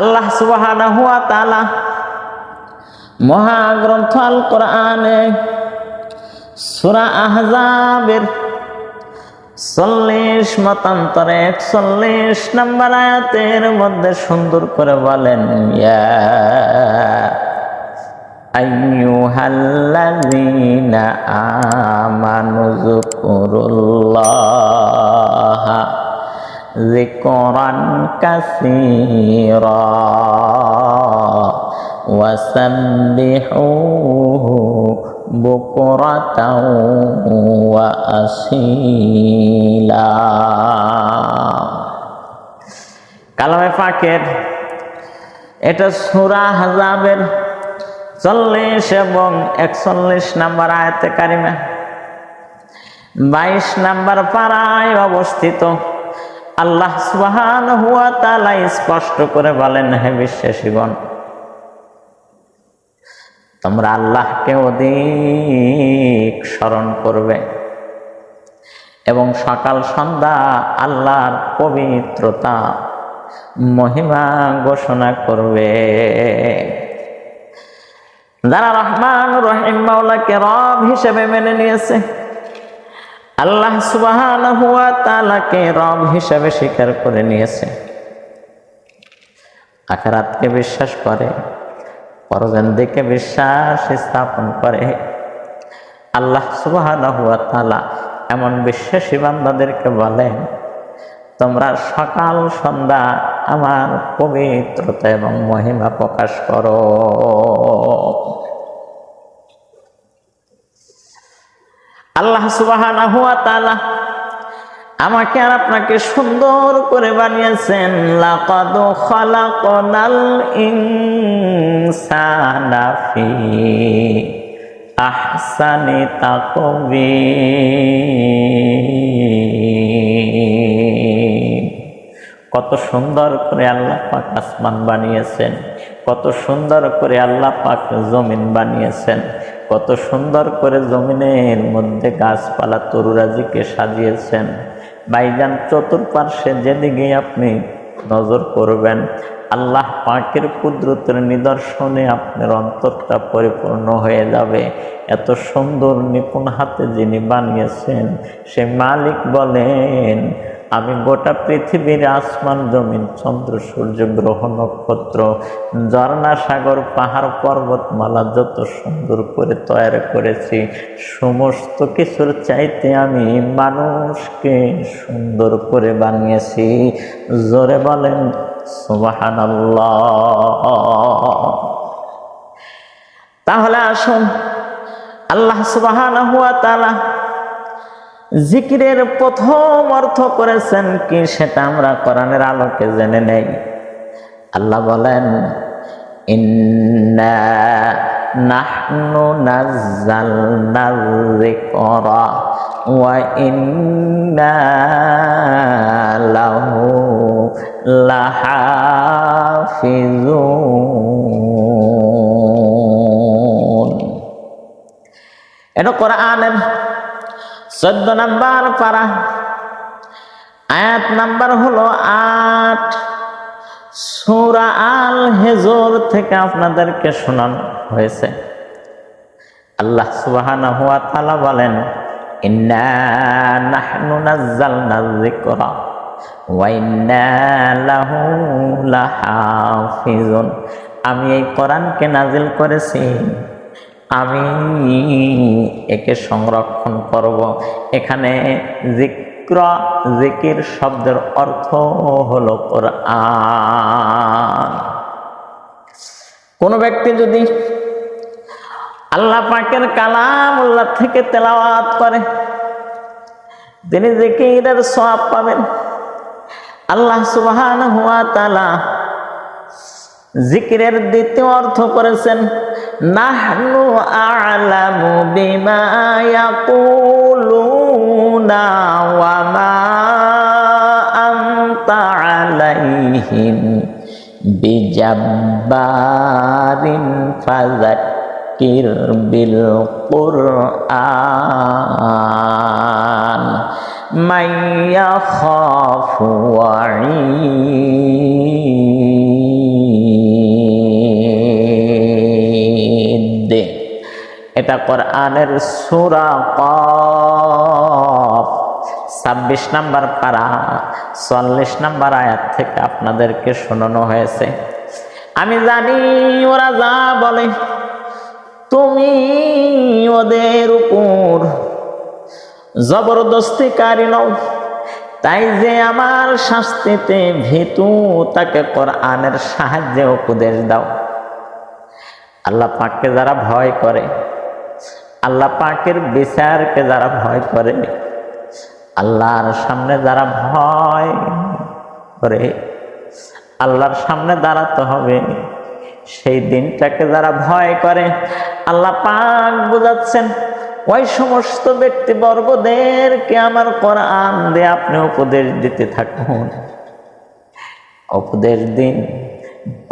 আল্লাহ সুবাহ তাআলা মহাগ্রন্থ আল কোরআনে সুরা আহজাবের চল্লিশ মতান্তরে একচল্লিশ নম্বর আয়াতের মধ্যে সুন্দর করে বলেন, ইয়া ওয়াসাব্বিহুহু বুকরাতাও ওয়া আসীলা কালামে পাকের এটা সূরা হাজাবের চল্লিশ এবং একচল্লিশ নাম্বার আয়াতে কারিমা। বাইশ নাম্বার পাড়ায় অবস্থিত। আল্লাহ সুবহান হুয়া তাআলা স্পষ্ট করে বলেন, হে বিশ্বাসীগণ, তোমরা আল্লাহকে অধিক স্মরণ করবে এবং সকাল, সন্ধ্যা আল্লাহর পবিত্রতা, মহিমা ঘোষণা করবে। যারা রহমান, রহিম, মাওলাকে রব হিসেবে মেনে নিয়েছে আল্লাহ সুবাহান হুয়া তালাকে রব হিসাবে স্বীকার করে নিয়েছে। আখারাতকে বিশ্বাস করে, পরজনদিকে বিশ্বাস স্থাপন করে। আল্লাহ তালা এমন বিশ্বাসী বান্দাদেরকে বলেন তোমরা সকাল, সন্ধ্যা আমার পবিত্রতা এবং মহিমা প্রকাশ করো। আল্লাহ সুবাহানা হুয়া আমাকে আর আপনাকে সুন্দর করে বানিয়েছেন, লাকাদ খালাকনাল ইনসানা ফি আহসানি তাকবীর কত সুন্দর করে আল্লাহ পাক আসমান বানিয়েছেন, কত সুন্দর করে আল্লাহ পাক জমিন বানিয়েছেন। কত সুন্দর করে জমিনের মধ্যে গাছপালা তরুরাজিকে সাজিয়েছেন। বাইজান চতুর্পার্শ্বে যেদিকে আপনি নজর করবেন, আল্লাহ পাকের কুদরতের নিদর্শনে আপনার অন্তরটা পরিপূর্ণ হয়ে যাবে। এত সুন্দর নিপুণ হাতে যিনি বানিয়েছেন, সে মালিক বলেন আমি গোটা পৃথিবীর আসমান, জমিন, চন্দ্র, সূর্য, গ্রহ, নক্ষত্র, ঝর্ণা, সাগর, পাহাড়, পর্বতমালা যত সুন্দর করে তৈরি করেছি, সমস্ত কিছুর চাইতে আমি মানুষকে সুন্দর করে বানিয়েছি। জোরে বলেন সুবাহান তাহলে আসুন, আল্লাহ সুবাহান হুয়া তালা জিকিরের প্রথম অর্থ করেছেন কি সেটা আমরা কোরআনের আলোকে জেনে নেই। আল্লাহ বলেন নাহনু নাজ্জালনা যিকরা ওয়া এটা চোদ্দ নাম্বার পারা। আয়াত নাম্বার হলো আট। সুরা আল হেজোর থেকে আপনাদেরকে শোনানো হয়েছে। আল্লাহ তালা বলেন আমি এই কোরআনকে নাজিল করেছি আমি একে সংরক্ষণ করব। এখানে জিক্র, জিকির শব্দের অর্থ হলো কোরআন। কোনো ব্যক্তি যদি আল্লাহ পাকের কালাম উল্লাহ থেকে তেলাওয়াত করে, তিনি জিকিরের সব পাবেন। আল্লাহ সুবহান হুয়া তালা জিকিরের দ্বিতীয় অর্থ করেছেন নাহনু আলামু বিমা ইয়াকুলুনা ওয়া মা আনতা আলাইহিম বিজাব্বারিন ফাযাক্কির বিল কুরআন মাইয়া খাফুয়াঈদ এটা কোরআনের সূরা কফ। ছাব্বিশ নাম্বার পারা, চল্লিশ নাম্বার আয়াত থেকে আপনাদেরকে শোনানো হয়েছে। আমি জানি ওরা যা বলে, তুমি ওদের উপর জবরদস্তিকারী নও। তাই যে আমার শাস্তিতে ভীতু, তাকে কোরআনের সাহায্যে উপদেশ দাও। আল্লাহ পাককে যারা ভয় করে আল্লাহ পাকের বিচারকে যারা ভয় করে, আল্লাহর সামনে যারা ভয় করে, আল্লাহর সামনে দাঁড়াতে হবে। সেই দিনটাকে যারা ভয় করে, আল্লাহ পাক বুঝাচ্ছেন, ওই সমস্ত ব্যক্তিবর্গদেরকে আমার কোরআন দিয়ে আপনি উপদেশ দিতে থাকুন। উপদেশ দিন,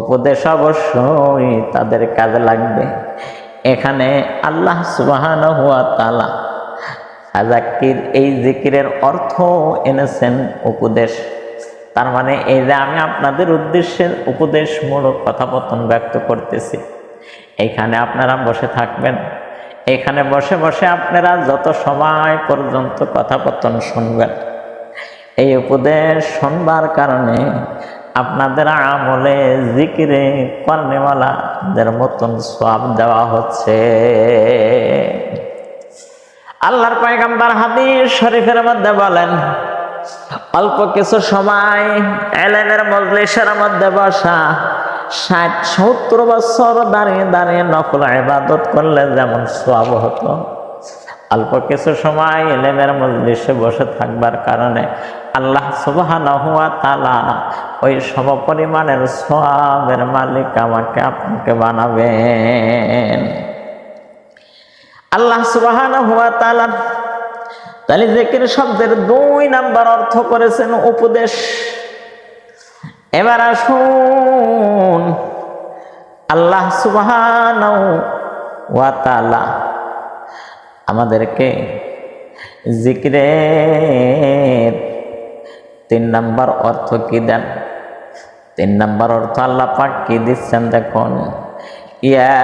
উপদেশ অবশ্যই তাদের কাজে লাগবে। এখানে আল্লাহ সুবাহান হুয়া তালা আজাকির এই জিকিরের অর্থ এনেছেন উপদেশ। তার মানে এই যে আমি আপনাদের উদ্দেশ্যে উপদেশমূলক কথাপতন ব্যক্ত করতেছি। এখানে আপনারা বসে থাকবেন। এখানে বসে বসে আপনারা যত সময় পর্যন্ত কথাপতন শুনবেন, এই উপদেশ শুনবার কারণে আপনাদের আমলে জিকিরে কর্নেওয়ালাদের মতন সব দেওয়া হচ্ছে। আল্লাহর পয়গাম্বার হাদিস শরীফের মধ্যে বলেন, অল্প কিছু সময় এলেনের মজলিসের মধ্যে বসা, ষাট সত্তর বছর দাঁড়িয়ে দাঁড়িয়ে নকল ইবাদত করলে যেমন সব হতো। অল্প কিছু সময় এলেমের মজলিসে বসে থাকবার কারণে আল্লাহ তাআলা ওই সম পরিমাণের সওয়াবের মালিক আমাকে আপনাকে বানাবেন। আল্লাহ সুবহানাহু ওয়া তাআলা তাহলে জিকির শব্দের দুই নাম্বার অর্থ করেছেন উপদেশ। এবার আসুন আল্লাহ সুবহানাহু ওয়া তাআলা আমাদেরকে জিকিরের তিন নাম্বার অর্থ কি দেন? তিন নাম্বার অর্থ আল্লাহ পাক কি দিচ্ছেন দেখুন ইয়া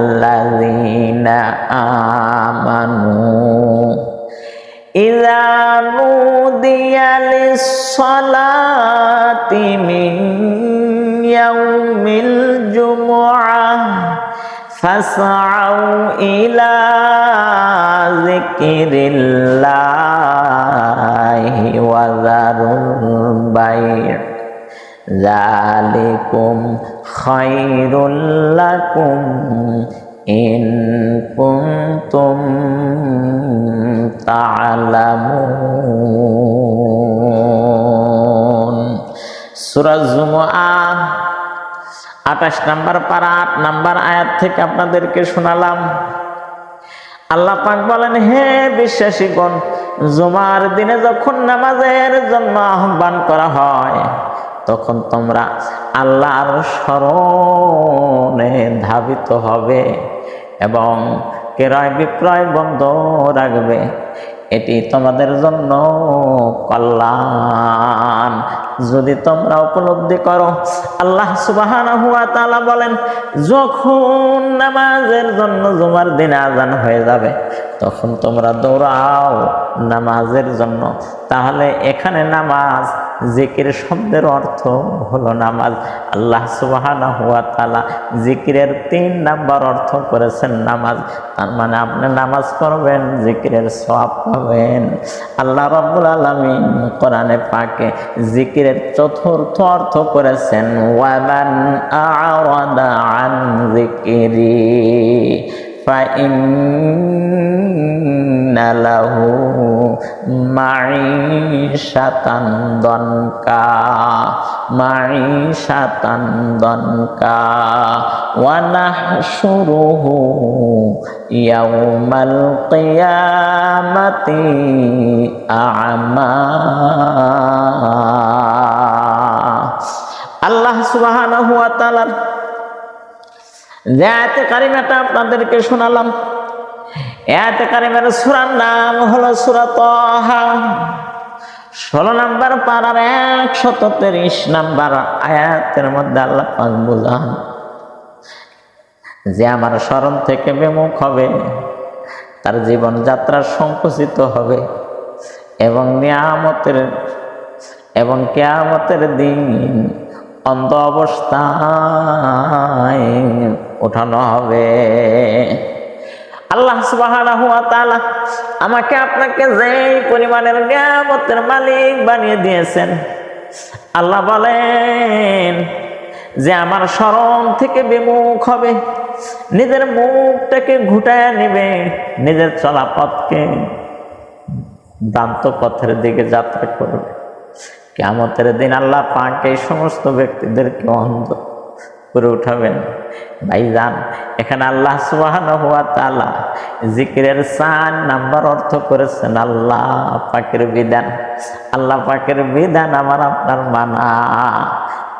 আইয়ুহাল্লাযীনা আমানু ইযা নুদিয়া লিস-সালাতি মিন ইয়াউমিল জুমআহ فاسعوا إلى ذكر الله وذروا البيع ذلكم خير لكم إن كنتم تعلمون سورة الجمعة আঠাশ নাম্বার পারা আট নাম্বার আয়াত থেকে আপনাদেরকে শোনালাম আল্লাহ পাক বলেন, হে বিশ্বাসীগণ, জুমার দিনে যখন নামাজের জন্য আহ্বান করা হয়, তখন তোমরা আল্লাহর স্মরণে ধাবিত হবে এবং ক্রয় বিক্রয় বন্ধ রাখবে। এটি তোমাদের জন্য কল্যাণ। যদি তোমরা উপলব্ধি করো, আল্লাহ সুবাহ তালা বলেন, যখন নামাজের জন্য জুমার দিন আজান হয়ে যাবে, তখন তোমরা দৌড়াও নামাজের জন্য। তাহলে এখানে নামাজ জিকির শব্দের অর্থ হলো নামাজ। আল্লাহ সুবাহানা হুয়া তালা জিকিরের তিন নাম্বার অর্থ করেছেন নামাজ। তার মানে আপনি নামাজ করবেন জিকিরের সব পাবেন। আল্লাহ রবুল আলমী কোরআনে পাকে জিকিরের চতুর্থ অর্থ করেছেন ওয়াবান আন জিকিরি ফাইন له معيشة ضنكا معيشة ضنكا ونحشره يوم القيامة أعمى আল্লাহ সুবহানাহু ওয়া তাআলা জায়াতে কারিমাটা আপনাদেরকে শোনালাম এতে কারিমের সুরার নাম হলো সুরা ষোলো নাম্বার পাড়ার একশত তিরিশ নাম্বার আয়াতের মধ্যে আল্লাহ পাক বুঝান যে আমার স্মরণ থেকে বিমুখ হবে, তার জীবনযাত্রা সংকুচিত হবে এবং নিয়ামতের এবং কেয়ামতের দিন অন্ধ অবস্থায় ওঠানো হবে। আল্লাহ তাআলা আমাকে আপনাকে যেই পরিমাণের নিয়ামতের মালিক বানিয়ে দিয়েছেন, আল্লাহ বলেন যে আমার স্মরণ থেকে বিমুখ হবে, নিজের মুখটাকে ঘুটায় নেবে, নিজের চলা পথকে দান্ত পথের দিকে যাত্রা করবে। কেমতের দিন আল্লাহ পাক সমস্ত ব্যক্তিদেরকে অন্ধ করে উঠাবেন। ভাইজান এখানে আল্লাহ সুবাহান হওয়া তালা জিকিরের চার নাম্বার অর্থ করেছেন, আল্লাহ পাকের বিধান। আল্লাহ পাকের বিধান আমার আপনার মানা।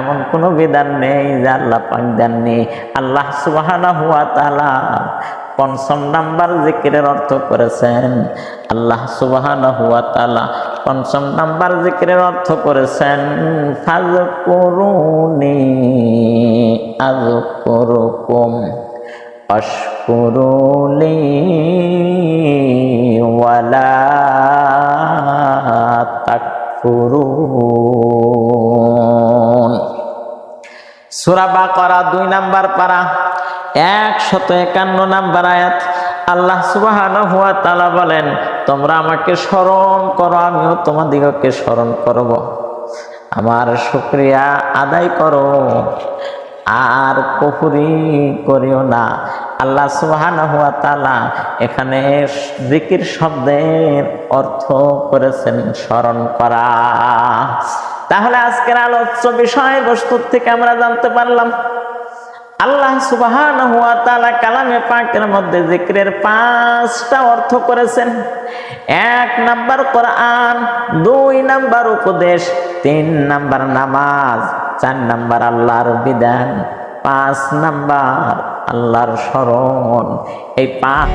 এমন কোনো বিধান নেই যে আল্লাহ পাক দেননি। আল্লাহ সুবাহানা হুয়া তালা পঞ্চম নাম্বার জিকিরের অর্থ করেছেন আল্লাহ সুবাহান হুয়া তালা পঞ্চম নাম্বার জিকিরের অর্থ করেছেন ফাজ করুনি আজ করুকুম অস্কুরুলি ওয়ালা তাকফুরুন। সূরা বাকারা দুই নাম্বার পারা। একশত একান্ন নাম্বার আয়াত। আল্লাহ সুবহানাহু ওয়া তাআলা বলেন, তোমরা আমাকে স্মরণ করো, আমিও তোমাদিগকে স্মরণ করব। আমার শুকরিয়া আদায় করো। আর কফুরি করিও না। আল্লাহ সুবহানাহু ওয়া তাআলা এখানে জিকির শব্দের অর্থ করেছেন স্মরণ করা। তাহলে আজকের আলোচ্য বিষয়বস্তুর থেকে আমরা জানতে পারলাম আল্লাহ সুবাহান হুয়া তালা কালামে পাকের মধ্যে জিক্রের পাঁচটা অর্থ করেছেন। এক নাম্বার কোরআন, দুই নাম্বার উপদেশ, তিন নাম্বার নামাজ, চার নাম্বার আল্লাহর বিধান, পাঁচ নাম্বার আল্লাহর স্মরণ। এই পাঁচ